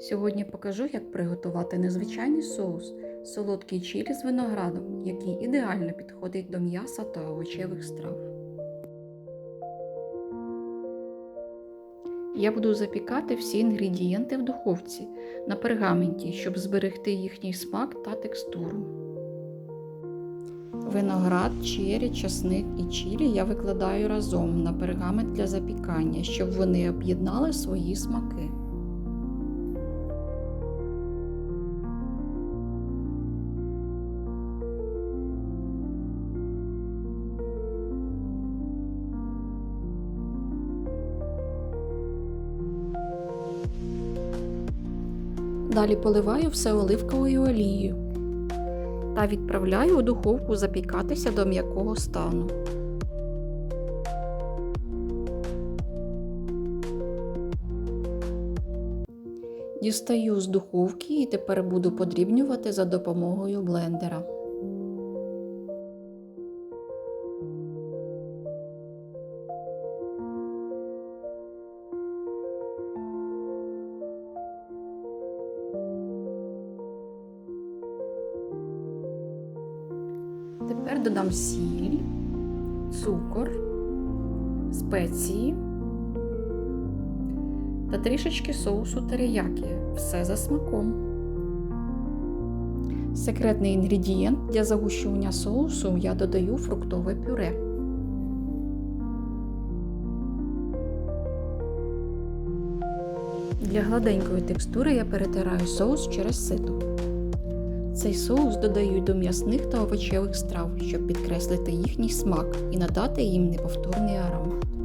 Сьогодні покажу, як приготувати незвичайний соус солодкий чилі з виноградом, який ідеально підходить до м'яса та овочевих страв. Я буду запікати всі інгредієнти в духовці на пергаменті, щоб зберегти їхній смак та текстуру. Виноград, чері, часник і чілі я викладаю разом на пергамент для запікання, щоб вони об'єднали свої смаки. Далі поливаю все оливковою олією та відправляю у духовку запікатися до м'якого стану. Дістаю з духовки і тепер буду подрібнювати за допомогою блендера. Тепер додам сіль, цукор, спеції та трішечки соусу териякі. Все за смаком. Секретний інгредієнт для загущування соусу я додаю фруктове пюре. Для гладенької текстури я перетираю соус через сито. Цей соус додають до м'ясних та овочевих страв, щоб підкреслити їхній смак і надати їм неповторний аромат.